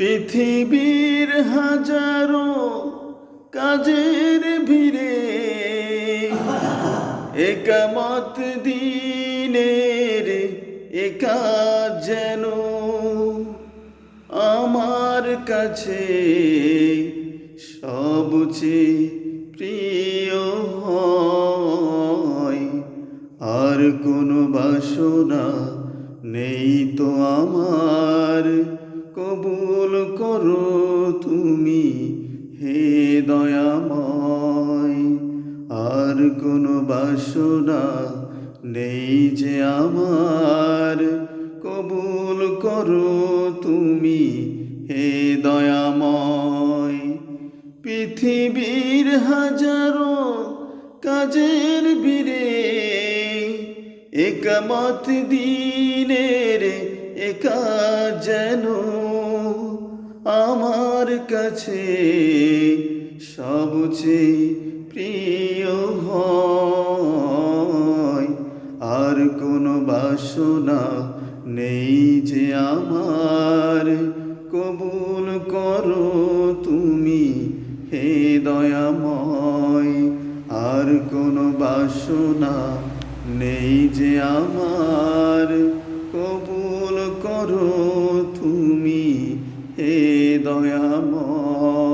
পৃথিবীর হাজারো কাজের ভিড়ে একামত দিনের একা যেন আমার কাছে সবচেয়ে প্রিয় হয়। আর কোনো বাসনা নেই তো আমার। তুমি হে দয়াময়, আর কোনো বাসনা নেই যে আমার। কবুল করো তুমি হে দয়াময়, পৃথিবীর হাজারো কাজের বীরে একামত দিনের একা যেন আমার কাছে সবচেয়ে প্রিয় হয়। আর কোনো বাসনা নেই যে আমার। কবুল করো তুমি হে দয়াময়। আর কোনো বাসনা নেই যে আমার। কবুল করো তুমি হে দয়াময়